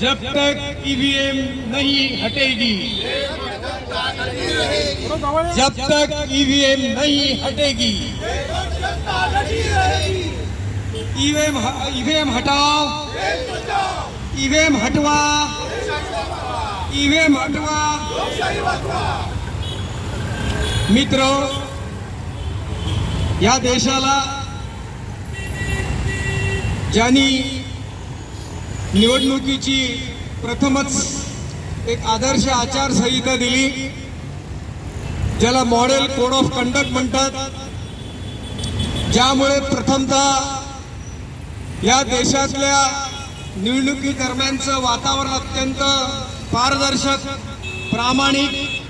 जब तक ईवीएम नहीं हटेगी। जब तक ईवीएम नहीं हटेगी। ईवीएम ईवीएम हटाओ। ईवीएम हटवा। ईवीएम हटवा। मित्र, या देशाला ज्यांनी निवडणुकीची प्रथमच एक आदर्श आचारसंहिता दिली ज्याला मॉडेल कोड ऑफ कंडक्ट म्हणतात. ज्यामुळे प्रथमतः या देशातल्या निवडणुकी दरम्यानचं वातावरण अत्यंत पारदर्शक प्रामाणिक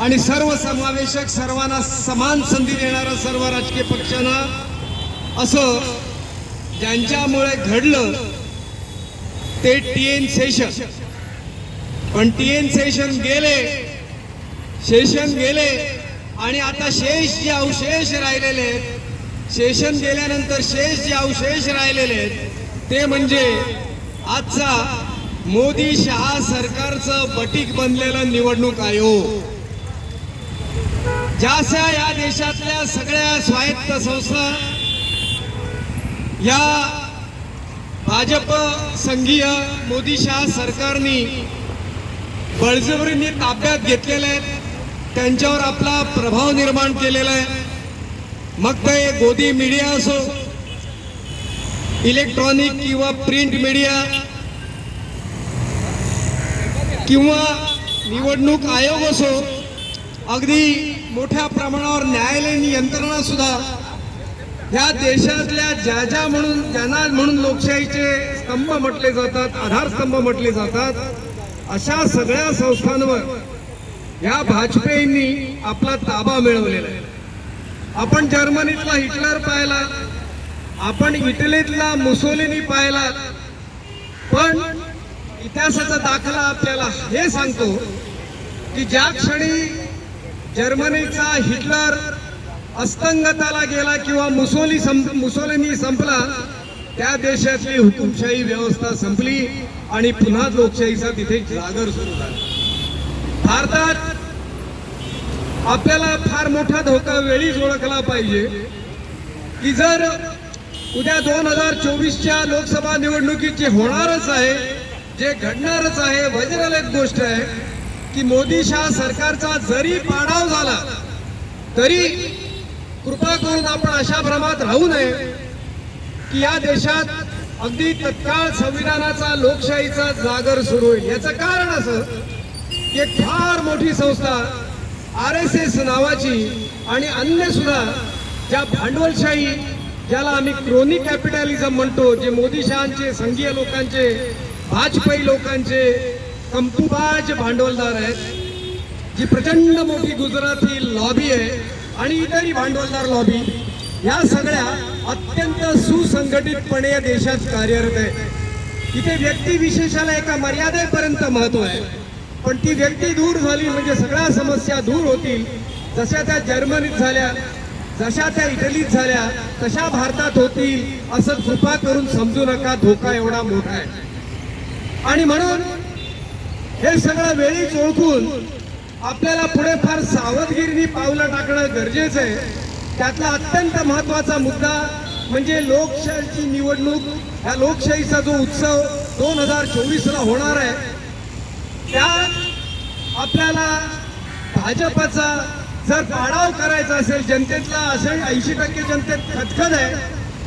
आणि सर्वसमावेशक सर्वांना समान संधी देणारं सर्व राजकीय पक्षांना असं ज्यांच्यामुळे घडलं ते टी एन सेशन. पण टी एन सेशन गेले सेशन गेले आणि आता शेष जे अवशेष राहिलेले आहेत सेशन गेल्यानंतर शेष जे अवशेष राहिलेले आहेत ते म्हणजे आजचा मोदी शहा सरकारचं बटीक बनलेलं निवडणूक आयोग. ज्याच्या या देशातल्या सगळ्या स्वायत्त संस्था या भाजप संघीय मोदी शाह सरकारने बळजबरीने ताब्यात घेतलेले आहेत. त्यांच्यावर आपला प्रभाव निर्माण केलेला आहे. मग ते गोदी मीडिया असो इलेक्ट्रॉनिक किंवा प्रिंट मीडिया किंवा निवडणूक आयोग असो अगदी मोठ्या प्रमाणावर न्यायालयीन यंत्रणा सुद्धा या देशातल्या ज्या ज्या म्हणून ज्यांना म्हणून लोकशाहीचे स्तंभ म्हटले जातात आधारस्तंभ म्हटले जातात अशा सगळ्या संस्थांवर ह्या भाजपेयींनी आपला ताबा मिळवलेला आहे. आपण जर्मनीतला हिटलर पाहिला आपण इटलीतला मुसोलिनी पाहिला पण इतिहासाचा दाखला आपल्याला हे सांगतो की ज्या क्षणी जर्मनीचा हिटलर अस्तंगताला गेला किंवा मुसोली संप मुसोलिनी संपला त्या देशातली हुकुमशाही व्यवस्था संपली आणि पुन्हा लोकशाहीचा तिथे जागर सुरू झाला. भारतात आपल्याला फार मोठा धोका वेळीच ओळखला पाहिजे की जर उद्या दोन हजार चोवीसच्या लोकसभा निवडणुकीचे होणारच आहे जे घडणारच आहे वजनाल एक गोष्ट आहे की मोदी शाह सरकारचा जरी पाडाव झाला तरी कृपा करून आपण अशा भ्रमात राहू नये की या देशात अगदी तत्काळ संविधानाचा लोकशाहीचा जागर सुरू होईल. याचं कारण असं की एक फार मोठी संस्था आर एस एस नावाची आणि अन्य सुद्धा ज्या भांडवलशाही ज्याला आम्ही क्रोनी कॅपिटॅलिझम म्हणतो जे मोदी शहाचे संघीय लोकांचे भाजपई लोकांचे कंपुबाज भांडवलदार आहेत जी प्रचंड मोठी गुजराती लॉबी आहे. आणि इतरही भांडवलदार लॉबी या सगळ्या अत्यंत सुसंघटितपणे या देशात कार्यरत आहे इथे व्यक्ती विशेषाला एका मर्यादेपर्यंत महत्त्व आहे. पण ती व्यक्ती दूर झाली म्हणजे सगळ्या समस्या दूर होतील. जशा त्या जर्मनीत झाल्या जशा त्या इटलीत झाल्या तशा भारतात होतील असं कृपा करून समजू नका धोका एवढा मोठा आहे. आणि म्हणून हे सगळं वेळीच ओळखून आपल्याला पुढे फार सावधगिरीने पावलं टाकणं गरजेचं आहे. त्यातला अत्यंत महत्त्वाचा मुद्दा म्हणजे लोकशाहीची निवडणूक. ह्या लोकशाहीचा जो उत्सव दोन हजार चोवीसला होणार आहे त्यात आपल्याला भाजपचा जर पाडाव करायचा असेल जनतेतला असेल ऐंशी टक्के जनतेत खतखत आहे.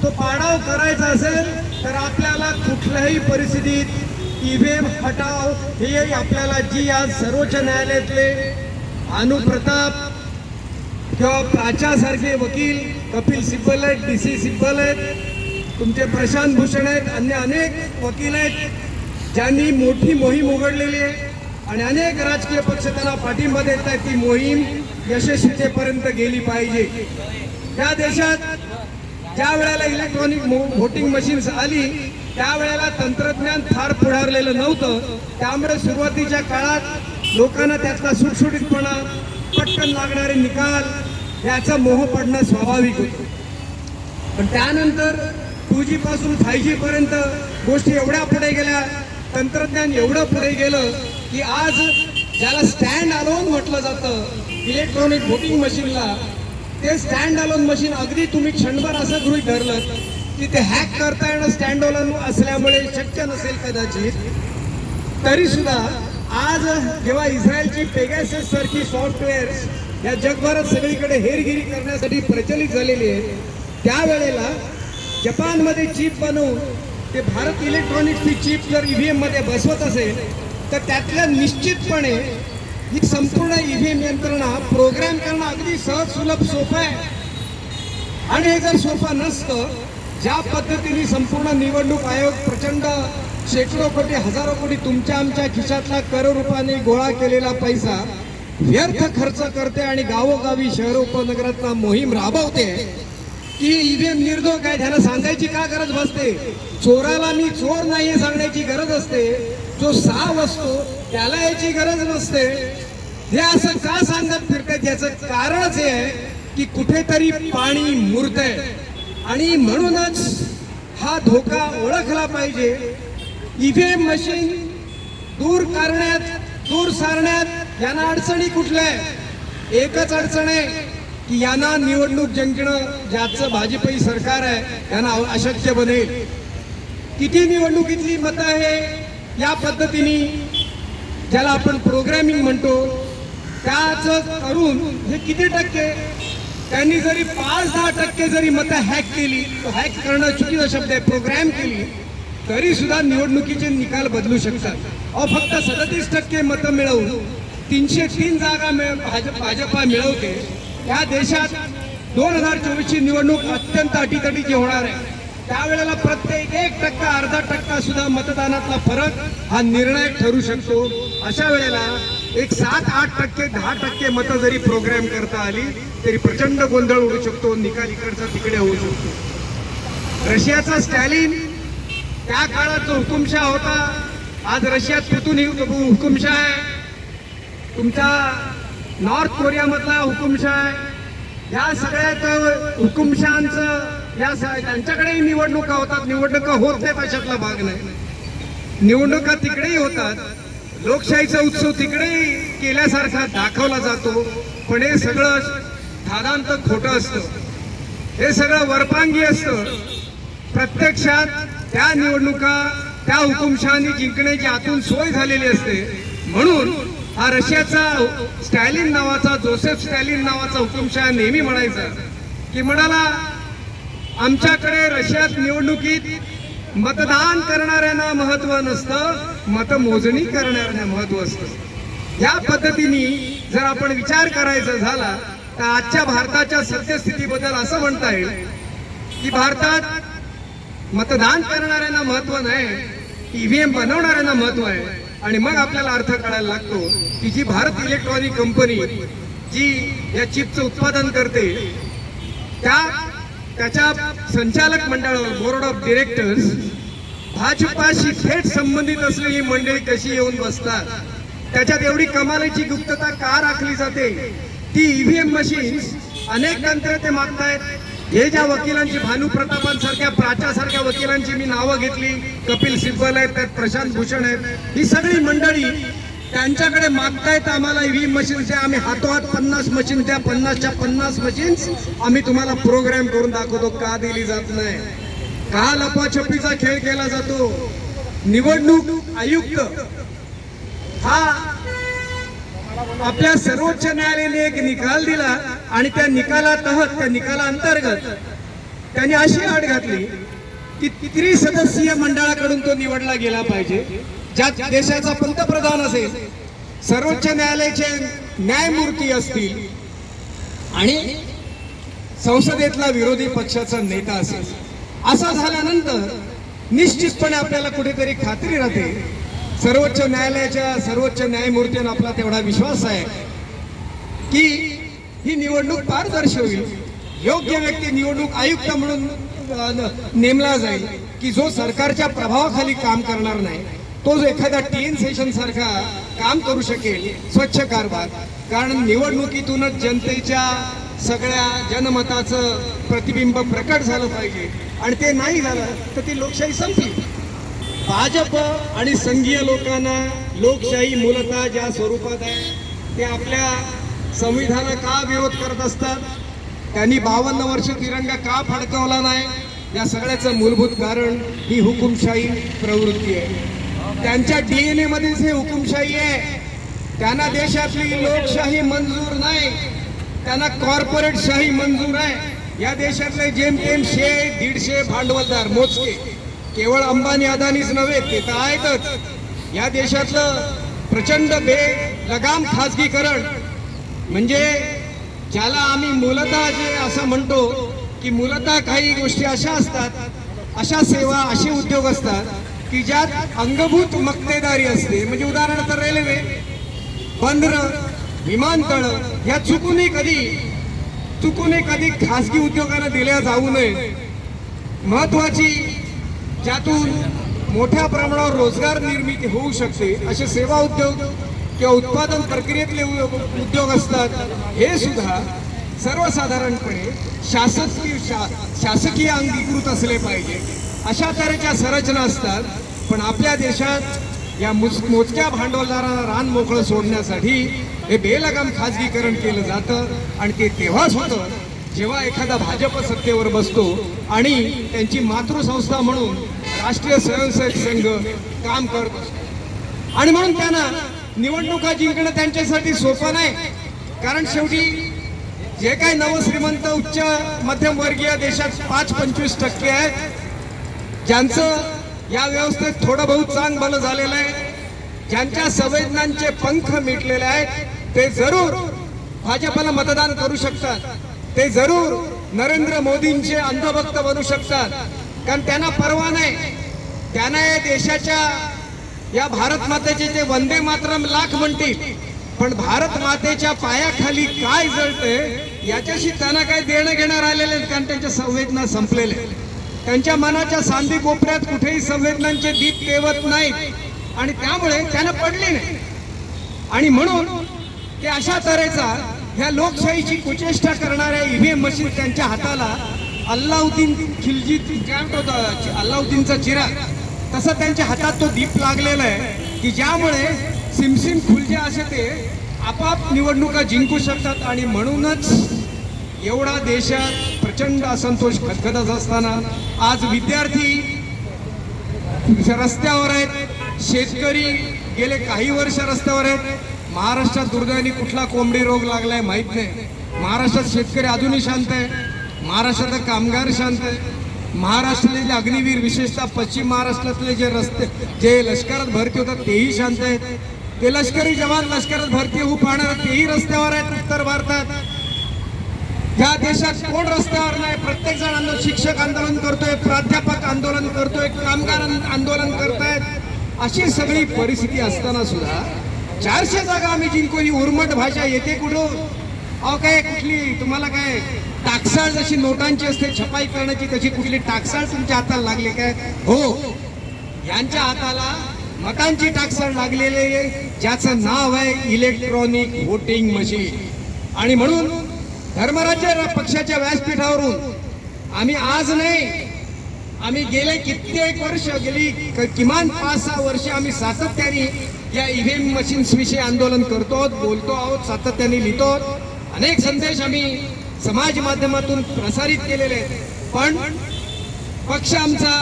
तो पाडाव करायचा असेल तर आपल्याला कुठल्याही परिस्थितीत ईव्हीएम हटाव हे आपल्याला जी आज सर्वोच्च न्यायालयातले अनुप्रताप किंवा प्राच्यासारखे वकील कपिल सिब्बल आहेत डी सी सिब्बल आहेत तुमचे प्रशांत भूषण आहेत अन्य अनेक वकील आहेत ज्यांनी मोठी मोहीम उघडलेली आहे आणि अनेक राजकीय पक्ष त्यांना पाठिंबा देत आहेत ती मोहीम यशस्वीतेपर्यंत गेली पाहिजे. त्या देशात ज्या वेळेला इलेक्ट्रॉनिक व्होटिंग मशीन्स आली त्यावेळेला तंत्रज्ञान फार पुढारलेलं नव्हतं. त्यामुळे सुरुवातीच्या काळात लोकांना त्यातला सुटसुटीतपणा पटकन लागणारे निकाल याचा मोह पडणं स्वाभाविक होतं. पण त्यानंतर टू जी पासून फाय जी पर्यंत गोष्टी एवढ्या पुढे गेल्या तंत्रज्ञान एवढं पुढे गेलं की आज ज्याला स्टँड अलोन म्हटलं जातं इलेक्ट्रॉनिक व्होटिंग मशीनला ते स्टँड अलोन मशीन अगदी तुम्ही क्षणभर असं गृहीत धरलं. तिथे हॅक करता येणं स्टँड अलोन असल्यामुळे शक्य नसेल कदाचित. तरी सुद्धा आज जेव्हा इस्रायलची पेगॅसेस सारखी सॉफ्टवेअर या जगभरात सगळीकडे हेरगिरी करण्यासाठी प्रचलित झालेली आहे त्यावेळेला जपानमध्ये चीप बनवून ते भारत इलेक्ट्रॉनिक्सची चीप जर इव्ही एममध्ये बसवत असेल तर त्यातल्या निश्चितपणे ही संपूर्ण इ व्ही एम यंत्रणा प्रोग्राम करणं अगदी सहज सुलभ सोपं आहे. आणि हे जर सोपं नसतं ज्या पद्धतीने संपूर्ण निवडणूक आयोग प्रचंड शेकडो कोटी हजारो कोटी तुमच्या आमच्या खिशातला करोड रुपयाने गोळा केलेला पैसा व्यर्थ खर्च करते आणि गावोगावी शहर उपनगरातला मोहीम राबवते. की ईव्हीएम निर्दोष आहे त्याला सांगायची का गरज भासते? चोराला मी चोर नाही सांगण्याची गरज असते. जो साव असतो त्याला याची गरज नसते. हे असं का सांगत फिरतात? याचं कारणच हे आहे की कुठेतरी पाणी मुरतंय. आणि म्हणूनच हा धोका ओळखला पाहिजे. ईव्हीएम मशीन दूर करण्यात दूर सारण्यात यांना अडचणी कुठल्या आहे एकच अडचण आहे की यांना निवडणूक जिंकणं ज्याचं भाजपही सरकार आहे त्यांना अशक्य बनेल. किती निवडणुकीतली मतं आहे या पद्धतीने ज्याला आपण प्रोग्रॅमिंग म्हणतो त्याच करून हे किती टक्के त्यांनी जरी पाच दहा टक्के जरी मतं हॅक केली हॅक करणं चुकीचा शब्द आहे प्रोग्रॅम केली तरी सुद्धा निवडणुकीचे निकाल बदलू शकतात. अहो फक्त सदतीस टक्के मतं मिळवून तीनशे तीन जागा भाजप भाजपा मिळवते या देशात दोन हजार चोवीसची निवडणूक अत्यंत अटीतटीची होणार आहे. त्यावेळेला प्रत्येक एक टक्का अर्धा टक्का सुद्धा मतदानातला फरक हा निर्णायक ठरू शकतो. अशा वेळेला एक सात आठ टक्के दहा टक्के मतं जरी प्रोग्राम करता आली तरी प्रचंड गोंधळ उडू शकतो निकाल इकडचा तिकडे होऊ शकतो. रशियाचा स्टॅलिन त्या काळात जो हुकुमशाह होता आज रशियात कुठून हुकुमशाह आहे. तुमचा नॉर्थ कोरियामधला हुकुमशाह आहे. या सगळ्यात हुकुमशहांचं या स- त्यांच्याकडेही निवडणुका होतात निवडणुका होत नाहीत अशातला भाग नाही. निवडणुका तिकडेही होतात. लोकशाहीचा उत्सव तिकडे केल्यासारखा दाखवला जातो. पण हे सगळं धादांत खोटं असतं. हे सगळं वरपांगी असतं. प्रत्यक्षात त्या निवडणुका त्या हुकुमशहानी जिंकण्याची आतून सोय झालेली असते. म्हणून हा रशियाचा स्टॅलिन नावाचा जोसेफ स्टॅलिन नावाचा हुकुमशहा नेहमी म्हणायचा की म्हणाला आमच्याकडे रशियात निवडणुकीत मतदान करणाऱ्यांना महत्त्व नसतं मतमोजणी करणाऱ्यांना महत्त्व असतं. या पद्धतीने जर आपण विचार करायचा झाला तर आजच्या भारताच्या सद्यस्थितीबद्दल असं म्हणता येईल की भारतात मतदान करणाऱ्यांना महत्त्व नाही ईव्हीएम बनवणाऱ्यांना महत्त्व आहे. आणि मग आपल्याला अर्थ कळायला लागतो की जी भारत इलेक्ट्रॉनिक कंपनी जी या चिपचं उत्पादन करते त्या त्याच्या संचालक मंडळावर बोर्ड ऑफ डिरेक्टर्स भाजपाशी थेट संबंधित असलेली मंडळी कशी येऊन बसतात? त्याच्यात एवढी कमालीची गुप्तता का राखली जाते? ती ईव्हीएम मशीन्स अनेक तंत्र ते मागतायत. हे ज्या वकिलांची भानू प्रतापांसारख्या प्राच्यासारख्या वकिलांची मी नावं घेतली. कपिल सिब्बल आहेत त्यात प्रशांत भूषण आहेत. ही सगळी मंडळी त्यांच्याकडे मागतायत आम्हाला ईव्हीएम मशीन द्या. आम्ही हातोहात पन्नास मशीन द्या. पन्नासच्या पन्नास मशीन्स आम्ही तुम्हाला प्रोग्राम करून दाखवतो. का दिली जात नाही? का लपाछपीचा खेळ केला जातो? निवडणूक आयुक्त. हा आपल्या सर्वोच्च न्यायालयाने एक निकाल दिला आणि त्या निकालातहत त्या निकालांतर्गत त्यांनी अशी अट घातली की त्रिसदस्यीय मंडळाकडून तो निवडला गेला पाहिजे. ज्या देशाचा पंतप्रधान असेल सर्वोच्च न्यायालयाचे न्यायमूर्ती असतील आणि संसदेतला विरोधी पक्षाचा नेता असेल. असा झाल्यानंतर निश्चितपणे आपल्याला कुठेतरी खात्री राहते सर्वोच्च न्यायालयाच्या सर्वोच्च न्यायमूर्तींना आपला तेवढा विश्वास आहे की ही निवडणूक पारदर्शी होईल योग्य व्यक्ती निवडणूक आयुक्त म्हणून नेमला जाईल की जो सरकारच्या प्रभावाखाली काम करणार नाही. तो जो एखादा टी एन सेशन सारखा काम करू शकेल स्वच्छ कारभार कारण निवडणुकीतूनच जनतेच्या सगळ्या जनमताचं प्रतिबिंब प्रकट झालं पाहिजे. आणि ते नाही झालं तर ती लोकशाही संपली. भाजप आणि संघीय लोकांना लोकशाही मूलतः ज्या स्वरूपात आहे ते आपल्या संविधाना का विरोध करत असतात? त्यांनी बावन्न वर्ष तिरंगा का फडकवला नाही? या सगळ्याचं मूलभूत कारण ही हुकुमशाही प्रवृत्ती आहे. त्यांच्या डीएनए मध्येच हे हुकुमशाही आहे. त्यांना देशातली लोकशाही मंजूर नाही. त्यांना कॉर्पोरेट शाही मंजूर आहे. या देशातले जेमतेम शे दीडशे भांडवलदार मोजके केवळ अंबानी अदानीच नव्हे ते तर आहेतच. या देशातलं प्रचंड बे लगाम खाजगीकरण म्हणजे ज्याला आम्ही मूलतः जे असं म्हणतो की मूलतः काही गोष्टी अशा असतात अशा सेवा असे उद्योग असतात की ज्यात अंगभूत मक्तेदारी असते. म्हणजे उदाहरणार्थ रेल्वे बंदर विमानतळ ह्या चुकूनही कधी चुकूनही कधी खासगी उद्योगांना दिल्या जाऊ नये. महत्वाची ज्यातून मोठ्या प्रमाणावर रोजगार निर्मिती होऊ शकते असे सेवा उद्योग किंवा उत्पादन प्रक्रियेतले उद्योग असतात हे सुद्धा सर्वसाधारणपणे शासकीय शा शासकीय अंगीकृत असले पाहिजे. अशा तऱ्हेच्या संरचना असतात पण आपल्या देशात या मुस मोजक्या भांडवलदारांना रान मोकळं सोडण्यासाठी हे बेलगाम खाजगीकरण केलं जातं आणि ते तेव्हाच होतं जेव्हा एखादा भाजप सत्तेवर बसतो आणि त्यांची मातृसंस्था म्हणून राष्ट्रीय स्वयंसेवक संघ काम करत असतो. आणि म्हणून त्यांना निवडणुका जिंकणं त्यांच्यासाठी सोपं नाही. कारण शेवटी जे काही नवश्रीमंत उच्च मध्यमवर्गीय देशात पाच पंचवीस टक्के आहेत ज्यांचं या व्यवस्थेत थोडं बहुत चांग भलं झालेलं आहे ज्यांच्या संवेदनांचे पंख मिटलेले आहेत ते जरूर भाजपला मतदान करू शकतात. ते जरूर नरेंद्र मोदींचे अंधभक्त बनू शकतात. कारण त्यांना परवा नाही. त्यांना या देशाच्या या भारत मातेचे जे वंदे मातरम लाख म्हणतील. पण भारत मातेच्या पायाखाली काय जळते याच्याशी त्यांना काय देणं घेणं राहिलेले आहे कारण त्यांच्या संवेदना संपलेले आहेत. त्यांच्या मनाच्या सांदी कोपऱ्यात कुठेही संवेदनांचे दीप तेवत नाहीत. आणि त्यामुळे त्यांना पडली नाही. आणि म्हणून ते अशा तऱ्हेचा ह्या लोकशाहीची कुचेष्टा करणाऱ्या ईव्हीएम मशीन त्यांच्या हाताला अल्लाउद्दीन खिलजी काय म्हणतो अल्लाउद्दीनचा चिराग तसा त्यांच्या हातात तो दीप लागलेला आहे की ज्यामुळे सिमसिम खुलजे असे ते आपाप निवडणुका जिंकू शकतात. आणि म्हणूनच एवढा देशात प्रचंड असंतोष खदखदत असताना आज विद्यार्थी रस्त्यावर आहेत. शेतकरी गेले काही वर्ष रस्त्यावर आहेत. महाराष्ट्रात दुर्दैवाने कुठला कोंबडी रोग लागलाय माहीत नाही. महाराष्ट्रात शेतकरी अजूनही शांत आहे. महाराष्ट्रात कामगार शांत आहे. महाराष्ट्रातले जे अग्निवीर विशेषतः पश्चिम महाराष्ट्रातले जे रस्ते जे लष्करात भरती होतात तेही शांत आहेत. ते लष्करी जवान लष्करात भरती होऊ पाहणार तेही रस्त्यावर आहेत उत्तर भारतात. या देशात कोण रस्त्यावर नाही? प्रत्येक जण आंदोलन शिक्षक आंदोलन करतोय प्राध्यापक आंदोलन करतोय कामगार आंदोलन करतायत. अशी सगळी परिस्थिती असताना सुद्धा चारशे जागा आम्ही जिंकू ही उर्मट भाषा येते कुठून? अहो काय कुठली? तुम्हाला काय टाकसाळ जशी नोटांची असते छपाई करण्याची तशी कुठली टाकसाळ तुमच्या हाताला लागली काय? हो. यांच्या हाताला मतांची टाकसाळ लागलेली आहे ज्याचं नाव आहे इलेक्ट्रॉनिक व्होटिंग मशीन. आणि म्हणून धर्मराज्य पक्षाच्या व्यासपीठावरून आम्ही आज नाही आम्ही गेले कित्येक वर्ष गेली किमान पाच सहा वर्ष आम्ही सातत्याने या ईव्हीएम मशीन्स विषयी आंदोलन करतो आहोत, बोलतो आहोत सातत्याने लिहितो आहोत. अनेक संदेश आम्ही समाज माध्यमातून प्रसारित केलेले आहेत पण पक्ष आमचा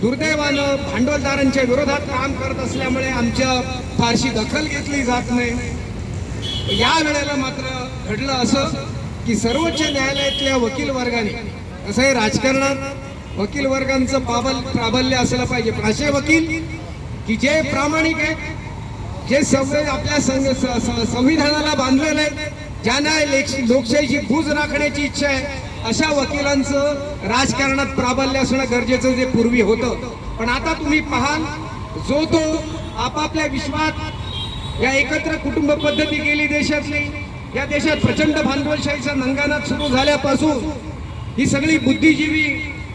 दुर्दैवानं भांडवलदारांच्या विरोधात काम करत असल्यामुळे आमच्या फारशी दखल घेतली जात नाही या वेळेला मात्र घडलं असं की सर्वोच्च न्यायालयातल्या वकील वर्गाने असं आहे राजकारणात वकील वर्गांचं पाबल प्राबल्य असलं पाहिजे. असे वकील की जे प्रामाणिक आहेत जे संवे आपल्या स- संविधानाला बांधलेलं आहे ज्यांना लोकशाहीची भूज राखण्याची इच्छा आहे अशा वकिलांचं राजकारणात प्राबल्य असणं गरजेचं जे पूर्वी होतं. पण आता तुम्ही पाहाल जो तो आपापल्या विश्वात या एकत्र कुटुंब पद्धती गेली देशातली या देशात प्रचंड भांडवलशाहीचा नंगानात सुरू झाल्यापासून ही सगळी बुद्धिजीवी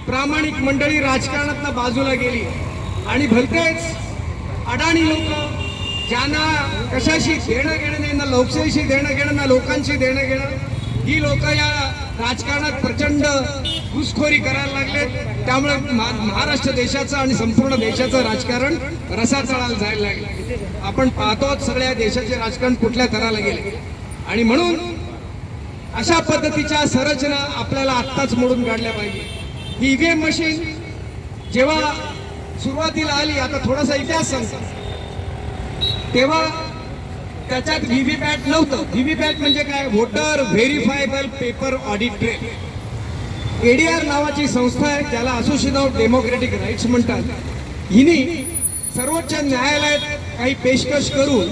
प्रामाणिक मंडळी राजकारणातनं बाजूला गेली. आणि भलतेच अडाणी लोक ज्यांना कशाशी देणं घेणं नाही ना लोकशाहीशी देणं घेणं ना लोकांशी देणं घेणं ही लोक या राजकारणात प्रचंड घुसखोरी करायला लागले त्यामुळे महा- महाराष्ट्र देशाचं आणि संपूर्ण देशाचं राजकारण रसातळाला जायला लागलं. आपण पाहतोच सगळ्या देशाचे राजकारण कुठल्या थराला गेले. आणि म्हणून अशा पद्धतीच्या संरचना आपल्याला आत्ताच मोडून काढल्या पाहिजे. ही ईव्हीएम मशीन जेव्हा सुरुवातीला आली आता थोडासा इतिहास सांगतो. तेव्हा त्याच्यात व्हीव्हीपॅट नव्हतं. व्हीव्हीपॅट म्हणजे काय? Voter verifiable paper audit trail ADR नावाची संस्था आहे ज्याला असोसिएशन ऑफ डेमोक्रेटिक राईट्स म्हणतात. हिने सर्वोच्च न्यायालयात काही पेशकश करून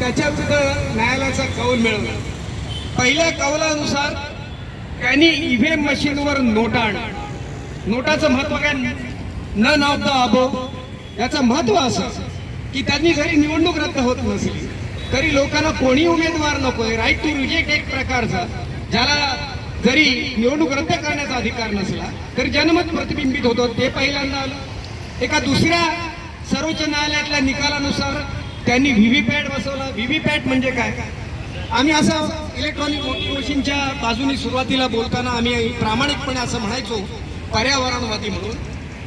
त्याच्या विरुद्ध न्यायालयाचा कौल मिळवला. पहिल्या कौलानुसार त्यांनी ईव्हीएम मशीनवर नोटा आणल्या नोटाचं महत्त्व काय? न ऑफ द अबो याचं महत्त्व असं की त्यांनी जरी निवडणूक रद्द होत नसली तरी लोकांना कोणी उमेदवार नकोय. राईट टू रिजेक्ट एक प्रकारचा. ज्याला जरी निवडणूक रद्द करण्याचा अधिकार नसला तरी जनमत प्रतिबिंबित होतं. ते पहिल्यांदा आलं. एका दुसऱ्या सर्वोच्च न्यायालयातल्या निकालानुसार त्यांनी व्हीव्हीपॅट बसवला. व्हीव्हीपॅट म्हणजे काय? आम्ही असं इलेक्ट्रॉनिक वोटिंग मशीनच्या बाजूनी सुरुवातीला बोलताना आम्ही प्रामाणिकपणे असं म्हणायचो पर्यावरणवादी म्हणून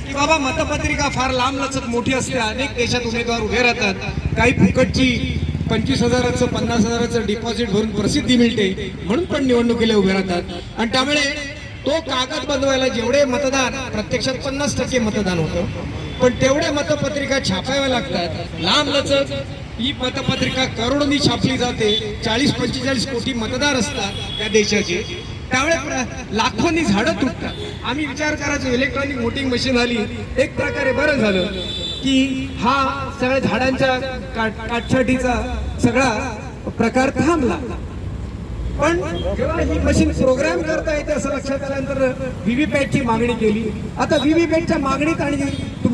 की बाबा मतपत्रिका फार लांब लचक मोठी असते. अनेक देशात उमेदवार उभे राहतात. काही फुकटची पंचवीस हजाराचं पन्नास हजाराचं डिपॉझिट भरून प्रसिद्धी मिळते. म्हणून पण निवडणुकीला उभे राहतात. आणि त्यामुळे तो कागद बनवायला जेवढे मतदान प्रत्यक्षात पन्नास टक्के मतदान होतं. पण तेवढ्या मतपत्रिका छापाव्या लागतात. लांब लचक ही मतपत्रिका करोडोनी छापली जाते. चाळीस पंचेचाळीस कोटी मतदार असतात त्या देशाचे. त्यामुळे लाखोंनी झाडं तुटतात. आम्ही विचार करायचो इलेक्ट्रॉनिक वोटिंग मशीन आली. एक प्रकारे बरं झालं की हा सगळ्या झाडांच्या काट- काटछाटीचा सगळा प्रकार थांबला. पण जेव्हा ही मशीन प्रोग्राम करता येते असं लक्षात आल्यानंतर व्हीव्हीपॅटची मागणी केली. आता व्हीव्हीपॅटच्या मागणीत आणि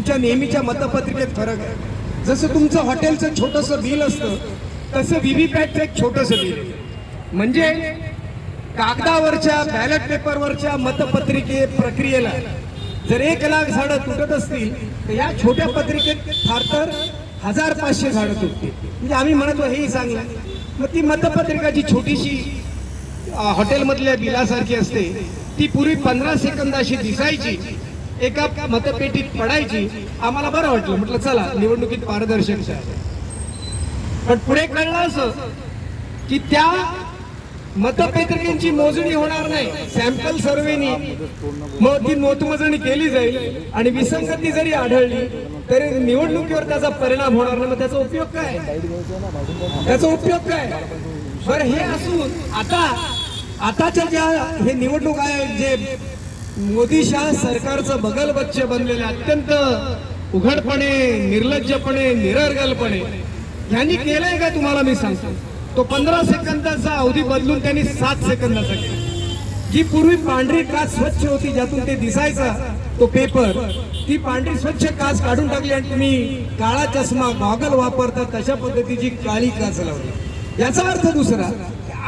तुमच्या नेहमीच्या मतपत्रिकेत फरक आहे. जसं तुमचं हॉटेलचं छोटंसं बिल असतं तसं व्हीव्हीपॅटचं एक छोटंसं बिल. म्हणजे कागदावरच्या बॅलेट पेपरवरच्या मतपत्रिके प्रक्रियेला जर एक लाख झाडं तुटत असतील तर या छोट्या पत्रिकेत फार तर हजार पाचशे झाडं तुटतील. म्हणजे आम्ही म्हणतो हेही सांगलं मग ती मतपत्रिका जी छोटीशी हॉटेलमधल्या बिलासारखी असते ती पूर्वी पंधरा सेकंदाशी दिसायची. एका मतपेटीत पडायची आम्हाला बरं वाटलं. म्हटलं चला निवडणुकीत पारदर्शकता पण पुढे कळलं असं की त्या मतपेत्रिकांची मोजणी होणार नाही. सॅम्पल सर्वेनी मग ती मतमोजणी केली जाईल आणि विसंगती जरी आढळली तरी निवडणुकीवर त्याचा परिणाम होणार नाही. मग त्याचा उपयोग काय? त्याचा उपयोग काय? बरं हे असून आता आताच्या ज्या हे निवडणूक आयोग जे मोदी शाह सरकारचं बगल बच्चे बनलेले अत्यंत उघडपणे निर्लज्जपणे निरर्गलपणे. यांनी केलंय का तुम्हाला मी सांगतो. तो पंधरा सेकंदाचा अवधी बदलून त्यांनी सात सेकंदाचा केला. जी पूर्वी पांढरी काच स्वच्छ होती ज्यातून ते दिसायचा तो पेपर ती पांढरी स्वच्छ काच काढून टाकली आणि तुम्ही काळा चष्मा गॉगल वापरता तशा पद्धतीची काळी काच लावली. याचा अर्थ दुसरा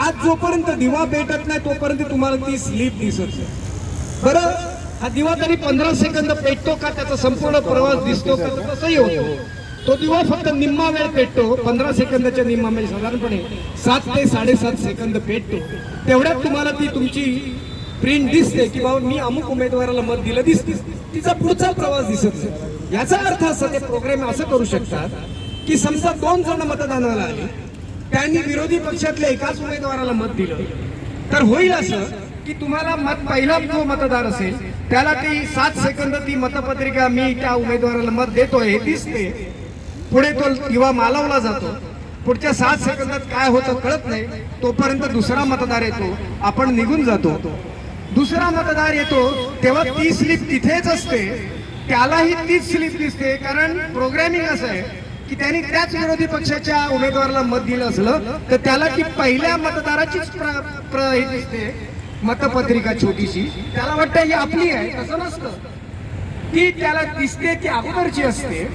आज जोपर्यंत दिवा पेटत नाही तोपर्यंत तुम्हाला ती स्लीप दिसत नाही. बरं हा दिवा तरी पंधरा सेकंद पेटतो का? त्याचा संपूर्ण प्रवास दिसतो का? तसंही होतो. तो दिवा फक्त निम्मा वेळ पेटतो. पंधरा सेकंदाच्या निम्मा वेळ साधारणपणे सात ते साडेसात सेकंद पेटतो. तेवढ्यात तुम्हाला ती तुमची प्रिंट दिसते की बाबा मी अमुक उमेदवाराला मत दिलं दिसते. तिचा पुढचा प्रवास दिसत नाही. याचा अर्थ असा ते प्रोग्राम असं करू शकतात की समजा दोन जण मतदानाला आले त्यांनी विरोधी पक्षातल्या एकाच उमेदवाराला मत दिलं तर होईल असं की तुम्हाला मत पहिला जो मतदार असेल त्याला ती सात सेकंद ती मतपत्रिका मी त्या उमेदवाराला मत देतोय हे दिसते. पुढे तो किंवा मालवला जातो. पुढच्या सात सेकंदात काय होतं कळत नाही. तोपर्यंत दुसरा मतदार येतो. आपण निघून जातो. दुसरा मतदार येतो तेव्हा ती स्लिप तिथेच असते. त्यालाही तीच स्लिप दिसते कारण प्रोग्रॅमिंग असं आहे की त्यांनी त्याच विरोधी पक्षाच्या उमेदवाराला मत दिलं असलं तर त्याला ती पहिल्या मतदाराचीच प्र- प्र- हे दिसते. मतपत्रिका छोटीशी. त्याला वाटतं ही आपली आहे तसं नसतं. ती त्याला दिसते ती अगोदरची असते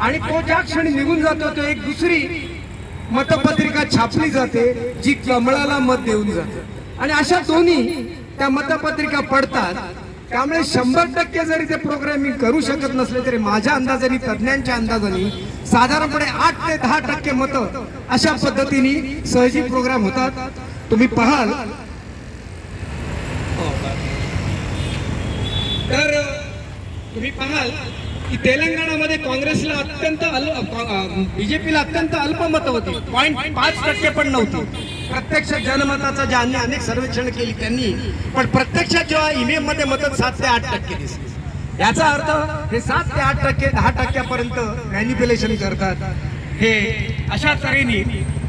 आणि तो ज्या क्षणी निघून जातो तो एक दुसरी मतपत्रिका छापली जाते जी कमळाला मत देऊन जाते. आणि अशा दोन्ही त्या मतपत्रिका पडतात. त्यामुळे शंभर टक्के जरी ते प्रोग्रामिंग करू शकत नसले तरी माझ्या अंदाजाने तज्ज्ञांच्या अंदाजाने साधारणपणे आठ ते दहा टक्के मतं अशा पद्धतीने सहजी प्रोग्राम होतात. तुम्ही पाहाल तर तुम्ही पाहाल की तेलंगणामध्ये काँग्रेसला अत्यंत बीजेपीला अत्यंत अल्प मतं होती. पॉईंट पाच टक्के पण नव्हती. प्रत्यक्ष जनमताचा ज्यांनी अनेक सर्वेक्षण केली त्यांनी पण प्रत्यक्षात जेव्हा ईव्हीएममध्ये मतं सात ते आठ टक्के दिसली. याचा अर्थ हे सात ते आठ टक्के दहा टक्क्यापर्यंत मॅन्युप्युलेशन करतात. हे अशा तऱ्हेने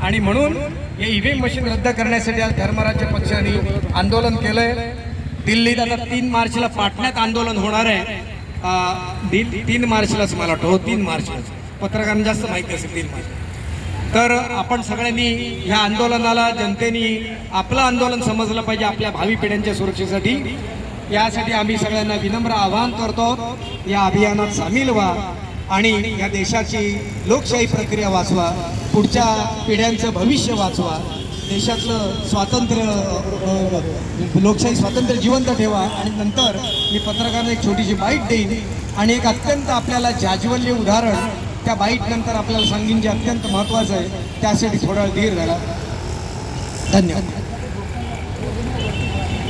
आणि म्हणून हे ईव्हीएम मशीन रद्द करण्यासाठी आज धर्मराज्य पक्षाने आंदोलन केलंय. दिल्लीत आता तीन मार्चला पाटण्यात आंदोलन होणार आहे. तीन मार्चलाच मला वाटतं. हो तीन मार्चलाच. पत्रकारांना जास्त माहिती असेल तीन मार्च. तर आपण सगळ्यांनी ह्या आंदोलनाला जनतेने आपलं आंदोलन समजलं पाहिजे आपल्या भावी पिढ्यांच्या सुरक्षेसाठी. यासाठी आम्ही सगळ्यांना विनम्र आवाहन करतो. या अभियानात सामील व्हा आणि या देशाची लोकशाही प्रक्रिया वाचवा. पुढच्या पिढ्यांचं भविष्य वाचवा. देशातलं स्वातंत्र्य लोकशाही स्वातंत्र्य जिवंत ठेवा. आणि नंतर मी पत्रकारांना एक छोटीशी बाईट देईन. आणि एक अत्यंत आपल्याला जाज्वल्य उदाहरण त्या बाईट नंतर आपल्याला सांगेन जे अत्यंत महत्वाचं आहे. त्यासाठी थोडा वेळ धीर झाला धन्यवाद.